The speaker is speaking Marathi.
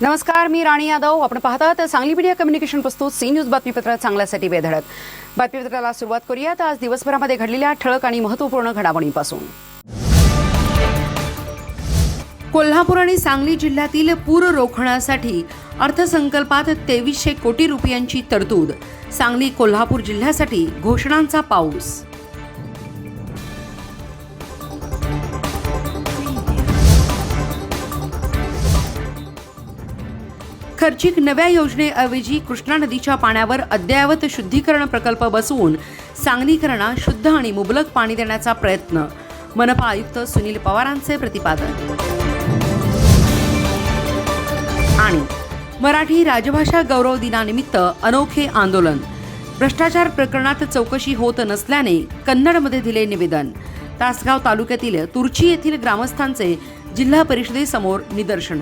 नमस्कार मी राणी यादव. आपण पाहतात सांगली मीडिया कम्युनिकेशन प्रस्तुत सी न्यूज बातमीपत्र चांगल्यासाठी बेधडक. बातमीपत्राला सुरुवात करूयात. आज दिवसभरामध्ये घडलेल्या ठळक आणि महत्त्वपूर्ण घडामोडींपासून. कोल्हापूर आणि सांगली जिल्ह्यातील पूर रोखण्यासाठी अर्थसंकल्पात तेवीसशे कोटी रुपयांची तरतूद. सांगली कोल्हापूर जिल्ह्यासाठी घोषणांचा पाऊस. खर्चिक नव्या योजनेऐवजी कृष्णा नदीच्या पाण्यावर अद्ययावत शुद्धीकरण प्रकल्प बसवून सांगलीकरणा शुद्ध आणि मुबलक पाणी देण्याचा प्रयत्न. मनपा आयुक्त सुनील पवारांचे प्रतिपादन. आणि मराठी राजभाषा गौरव दिनानिमित्त अनोखे आंदोलन. भ्रष्टाचार प्रकरणात चौकशी होत नसल्याने कन्नडमध्ये दिले निवेदन. तासगाव तालुक्यातील तुर्ची येथील ग्रामस्थांचे जिल्हा परिषदेसमोर निदर्शन.